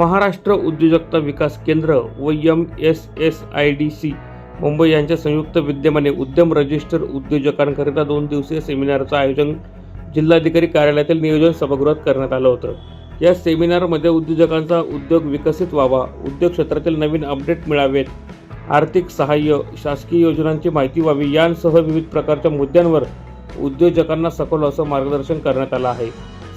महाराष्ट्र उद्योजकता विकास केंद्र व M S S I D C Mumbai यांच्या संयुक्त विद्यमाने उद्यम रजिस्टर उद्योजकांकरिता दोन दिवसीय सेमिनारचं आयोजन जिल्हाधिकारी कार्यालयातील नियोजन सभागृहात करण्यात आलं होतं. या सेमिनारमध्ये उद्योजकांचा उद्योग विकसित व्हावा उद्योग क्षेत्रातील नवीन अपडेट मिळावेत आर्थिक सहाय्य शासकीय योजनांची माहिती व्हावी यांसह विविध प्रकारच्या मुद्द्यांवर उद्योजकांना सखोल असं मार्गदर्शन करण्यात आलं आहे.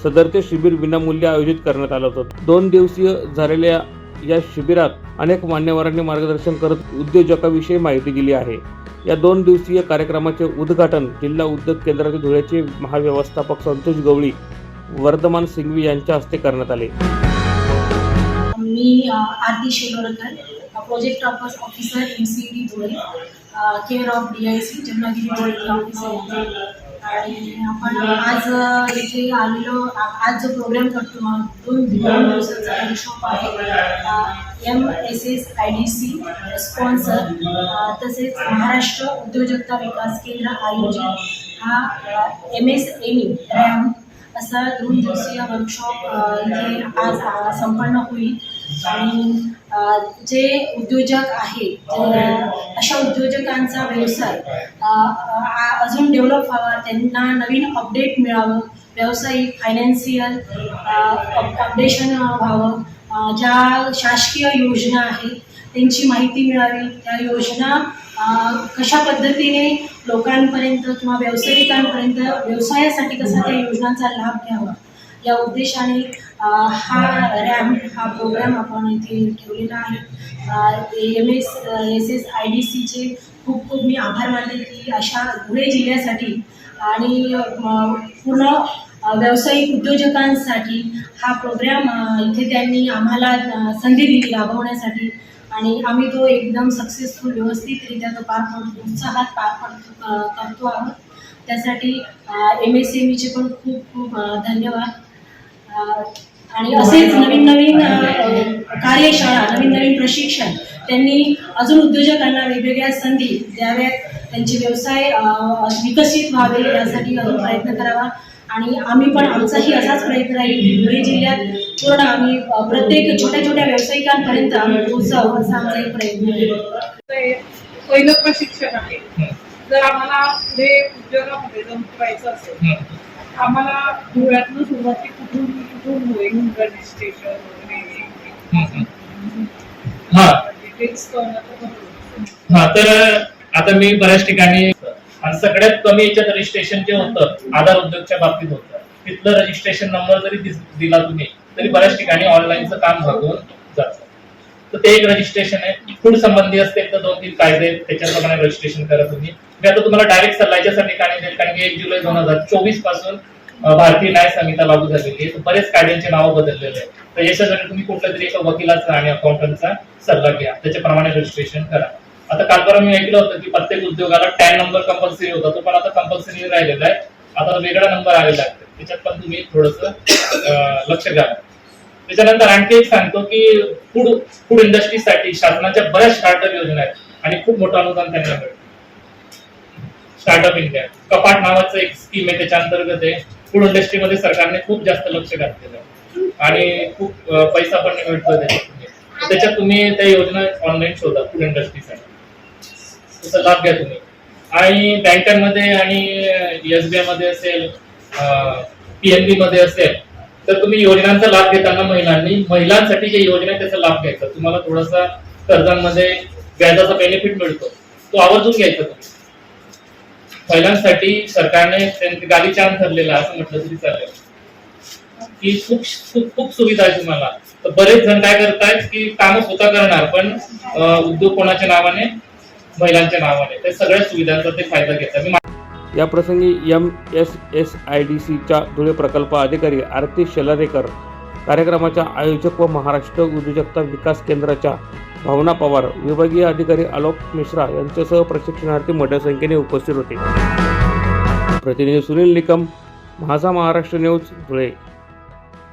सदरचे शिबिर विनामूल्य आयोजित करण्यात आलं होतं. दोन दिवसीय झालेल्या या शिबिरात अनेक मान्यवरांनी मार्गदर्शन करत उद्योजकाविषयी माहिती दिली आहे. या दोन दिवसीय कार्यक्रमाचे उद्घाटन जिल्हा उद्योग केंद्राचे धुळ्याचे महाव्यवस्थापक संतोष गवळी वर्धमान सिंघवी यांच्या हस्ते करण्यात आले. मी Aarti Shelorkar project office officer M C D Dhule care of D I C Jamnagiri officer आणि आपण आज इथे आलेलो आज जो प्रोग्राम करतो दोन दोन दिवसाचा वर्कशॉप आहे. M S S I D C sponsor तसेच महाराष्ट्र उद्योजकता विकास केंद्र आयोजित हा M S M E RAMP असा दोन दिवसीय वर्कशॉप इथे आज संपन्न होईल. आणि जे उद्योजक आहेत अशा उद्योजकांचा व्यवसाय अजून डेव्हलप व्हावा त्यांना नवीन अपडेट मिळावं व्यावसायिक फायनान्शियल अपडेशन व्हावं ज्या शासकीय योजना आहेत त्यांची माहिती मिळावी त्या योजना कशा पद्धतीने लोकांपर्यंत किंवा व्यावसायिकांपर्यंत व्यवसायासाठी कसा त्या योजनांचा लाभ घ्यावा? या उद्देशाने हा रॅम हा प्रोग्राम आपण इथे ठेवलेला आहे. M S S S I D सीचे खूप खूप मी आभार मानले की अशा धुळे जिल्ह्यासाठी आणि पूर्ण व्यावसायिक उद्योजकांसाठी हा प्रोग्राम इथे त्यांनी आम्हाला संधी दिली राबवण्यासाठी. आणि आम्ही तो एकदम सक्सेसफुल व्यवस्थितरित्या तो पार पडतो उत्साहात पार पडतो करतो आहोत. त्यासाठी एम एस एम ईचे पण खूप खूप धन्यवाद. आणि असेच नवीन नवीन कार्यशाळा नवीन नवीन प्रशिक्षण त्यांनी अजून उद्योजकांना वेगवेगळ्या संधी द्याव्यात. त्यांचे व्यवसाय विकसित व्हावे यासाठी प्रयत्न करावा. आणि आम्ही पण आमचाही असाच प्रयत्न राहील की धुळे जिल्ह्यात पूर्ण आम्ही प्रत्येक छोट्या छोट्या व्यावसायिकांपर्यंत आम्ही पोहोचावं असा आमचा एक प्रयत्न आहे. ते पहिलं प्रशिक्षण आहे. जर आम्हाला पुढे उद्योगामध्ये जाऊन करायचं असेल आम्हाला धुळ्यातनं सुरुवाती कुठून कुठून होईल रजिस्ट्रेशन हा. हा तर आता मी बऱ्याच ठिकाणी आणि सगळ्यात कमी याच्यात रजिस्ट्रेशन जे होतं आधार उद्योगच्या बाबतीत होतं. तिथलं रजिस्ट्रेशन नंबर जरी दिला तुम्ही तरी बऱ्याच ठिकाणी ऑनलाईनचं काम भागवून जातं. तर ते एक रजिस्ट्रेशन आहे. फूड संबंधी असते तर दोन तीन कायदे त्याच्याप्रमाणे रजिस्ट्रेशन करा तुम्ही. मी आता तुम्हाला डायरेक्ट सल्लाच्या ठिकाणी देईल कारण की एक जुलै दोन हजार चोवीसपासून भारतीय न्याय संहिता लागू झालेली आहे. बरेच कायद्यांचे नावं बदललेले आहेत. तर याच्यासाठी तुम्ही कुठल्या तरी एका वकिलाचा आणि अकाउंटंटचा सल्ला घ्या. त्याच्याप्रमाणे रजिस्ट्रेशन करा. आता काल मी ऐकलं होतं की प्रत्येक उद्योगाला टॅन नंबर कंपल्सरी होता तो पण आता कंपल्सरी राहिलेला आहे. आता वेगळा नंबर आलेला आहे. त्याच्यात पण तुम्ही थोडस लक्ष द्या. त्याच्यानंतर आणखी एक सांगतो की फूड फूड इंडस्ट्रीसाठी शासनाच्या बऱ्याच स्टार्टअप योजना आहेत आणि खूप मोठं अनुदान त्यांना मिळतं. स्टार्टअप इंडिया कपाट नावाचं एक स्कीम आहे त्याच्या अंतर्गत आहे. फूड इंडस्ट्रीमध्ये सरकारने खूप जास्त लक्ष घातलेलं आहे. आणि खूप पैसा पण मिळतो त्याच्यात त्याच्यात तुम्ही त्या योजना ऑनलाईन शोधा फूड इंडस्ट्रीसाठी त्याचा लाभ घ्या तुम्ही. आणि बँकांमध्ये आणि एसबीआयमध्ये असेल पीएनबी मध्ये असेल तर तुम्ही योजनांचा लाभ घेताना महिलांनी महिलांसाठी जे योजना आहे त्याचा लाभ घ्यायचा. तुम्हाला थोडासा कर्जांमध्ये व्याजाचा बेनिफिट मिळतो. तो आवर्जून घ्यायचा तुम्ही. महिलांसाठी सरकारने गाडी गालीचान ठरलेला असं म्हटलं तरी चालेल. की खूप खूप खूप सुविधा आहे तुम्हाला. तर बरेच जण काय करतायत की काम स्वतः करणार पण उद्योग कोणाच्या नावाने महिलांच्या नावाने. ते सगळ्या सुविधांचा ते फायदा घेतात. मी या प्रसंगी M S S I D सीच्या धुळे प्रकल्प अधिकारी आरती शेलारेकर कार्यक्रमाच्या आयोजक व महाराष्ट्र उद्योजकता विकास केंद्राच्या भावना पवार विभागीय अधिकारी आलोक मिश्रा यांच्यासह प्रशिक्षणार्थी मोठ्या संख्येने उपस्थित होते. प्रतिनिधी सुनील निकम माझा महाराष्ट्र न्यूज धुळे.